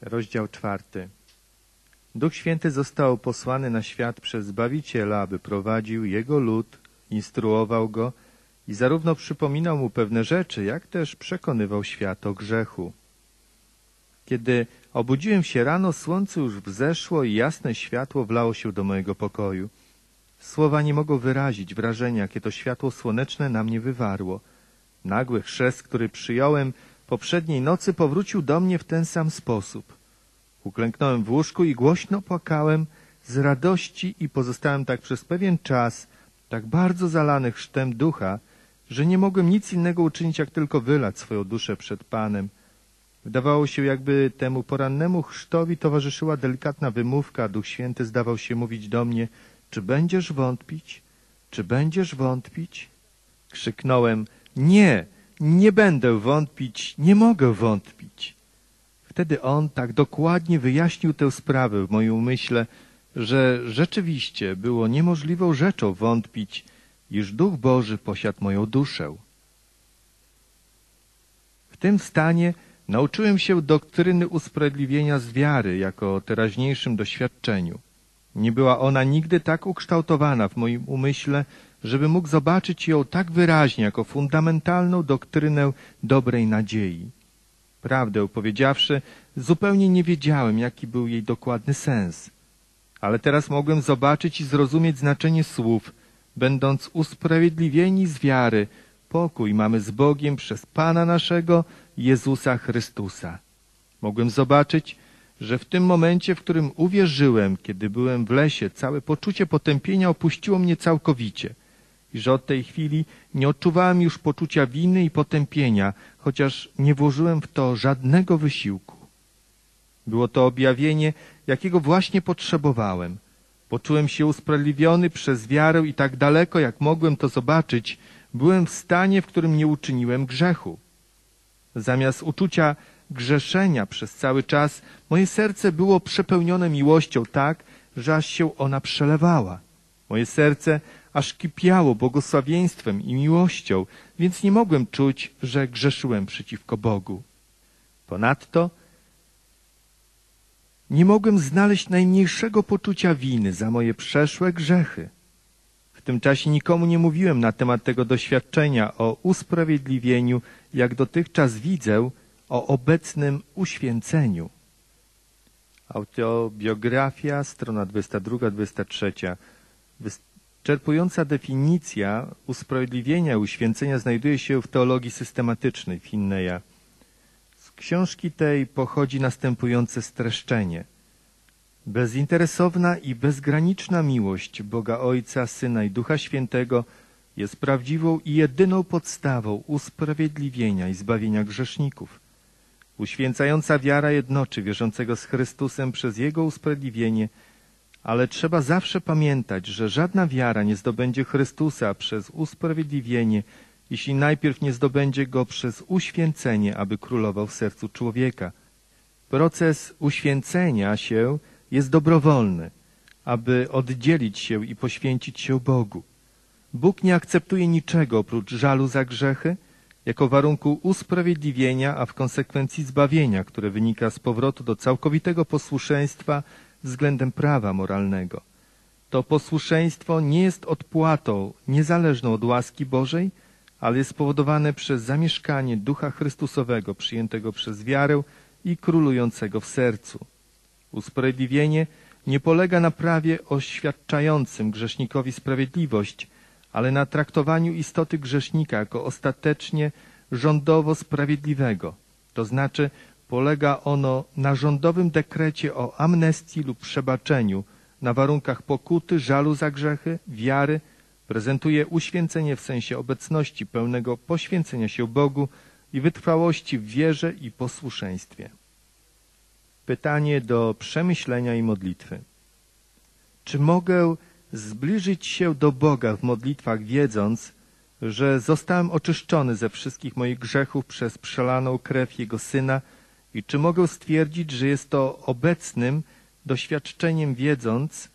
Rozdział czwarty. Duch Święty został posłany na świat przez Zbawiciela, aby prowadził jego lud, instruował go i zarówno przypominał mu pewne rzeczy, jak też przekonywał świat o grzechu. Kiedy obudziłem się rano, słońce już wzeszło i jasne światło wlało się do mojego pokoju. Słowa nie mogą wyrazić wrażenia, jakie to światło słoneczne na mnie wywarło. Nagły chrzest, który przyjąłem poprzedniej nocy, powrócił do mnie w ten sam sposób. Uklęknąłem w łóżku i głośno płakałem z radości i pozostałem tak przez pewien czas, tak bardzo zalany chrztem ducha, że nie mogłem nic innego uczynić, jak tylko wylać swoją duszę przed Panem. Wydawało się, jakby temu porannemu chrztowi towarzyszyła delikatna wymówka. Duch Święty zdawał się mówić do mnie, czy będziesz wątpić? Czy będziesz wątpić? Krzyknąłem, nie, nie będę wątpić, nie mogę wątpić. Wtedy on tak dokładnie wyjaśnił tę sprawę w moim umyśle, że rzeczywiście było niemożliwą rzeczą wątpić, iż Duch Boży posiadł moją duszę. W tym stanie nauczyłem się doktryny usprawiedliwienia z wiary jako teraźniejszym doświadczeniu. Nie była ona nigdy tak ukształtowana w moim umyśle, żeby mógł zobaczyć ją tak wyraźnie jako fundamentalną doktrynę dobrej nadziei. Prawdę powiedziawszy, zupełnie nie wiedziałem, jaki był jej dokładny sens. Ale teraz mogłem zobaczyć i zrozumieć znaczenie słów, będąc usprawiedliwieni z wiary, pokój mamy z Bogiem przez Pana naszego, Jezusa Chrystusa. Mogłem zobaczyć, że w tym momencie, w którym uwierzyłem, kiedy byłem w lesie, całe poczucie potępienia opuściło mnie całkowicie i że od tej chwili nie odczuwałem już poczucia winy i potępienia, chociaż nie włożyłem w to żadnego wysiłku. Było to objawienie, jakiego właśnie potrzebowałem. Poczułem się usprawiedliwiony przez wiarę i tak daleko, jak mogłem to zobaczyć, byłem w stanie, w którym nie uczyniłem grzechu. Zamiast uczucia grzeszenia przez cały czas, moje serce było przepełnione miłością tak, że aż się ona przelewała. Moje serce aż kipiało błogosławieństwem i miłością, więc nie mogłem czuć, że grzeszyłem przeciwko Bogu. Ponadto nie mogłem znaleźć najmniejszego poczucia winy za moje przeszłe grzechy. W tym czasie nikomu nie mówiłem na temat tego doświadczenia o usprawiedliwieniu, jak dotychczas widzę o obecnym uświęceniu. Autobiografia, strona 22-23. Wyczerpująca definicja usprawiedliwienia, uświęcenia znajduje się w teologii systematycznej Finneya. Z książki tej pochodzi następujące streszczenie. Bezinteresowna i bezgraniczna miłość Boga Ojca, Syna i Ducha Świętego jest prawdziwą i jedyną podstawą usprawiedliwienia i zbawienia grzeszników. Uświęcająca wiara jednoczy wierzącego z Chrystusem przez Jego usprawiedliwienie, ale trzeba zawsze pamiętać, że żadna wiara nie zdobędzie Chrystusa przez usprawiedliwienie, jeśli najpierw nie zdobędzie Go przez uświęcenie, aby królował w sercu człowieka. Proces uświęcenia się jest dobrowolny, aby oddzielić się i poświęcić się Bogu. Bóg nie akceptuje niczego oprócz żalu za grzechy, jako warunku usprawiedliwienia, a w konsekwencji zbawienia, które wynika z powrotu do całkowitego posłuszeństwa względem prawa moralnego. To posłuszeństwo nie jest odpłatą niezależną od łaski Bożej, ale jest spowodowane przez zamieszkanie Ducha Chrystusowego przyjętego przez wiarę i królującego w sercu. Usprawiedliwienie nie polega na prawie oświadczającym grzesznikowi sprawiedliwość, ale na traktowaniu istoty grzesznika jako ostatecznie rządowo sprawiedliwego. To znaczy polega ono na rządowym dekrecie o amnestii lub przebaczeniu na warunkach pokuty, żalu za grzechy, wiary, prezentuje uświęcenie w sensie obecności pełnego poświęcenia się Bogu i wytrwałości w wierze i posłuszeństwie. Pytanie do przemyślenia i modlitwy. Czy mogę zbliżyć się do Boga w modlitwach, wiedząc, że zostałem oczyszczony ze wszystkich moich grzechów przez przelaną krew Jego Syna i czy mogę stwierdzić, że jest to obecnym doświadczeniem, wiedząc,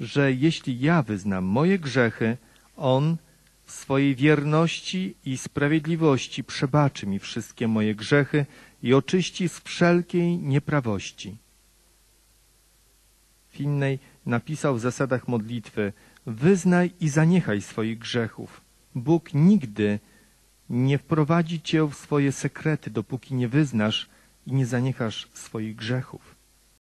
że jeśli ja wyznam moje grzechy, On w swojej wierności i sprawiedliwości przebaczy mi wszystkie moje grzechy i oczyści z wszelkiej nieprawości. W innej napisał w zasadach modlitwy Wyznaj i zaniechaj swoich grzechów. Bóg nigdy nie wprowadzi cię w swoje sekrety, dopóki nie wyznasz i nie zaniechasz swoich grzechów.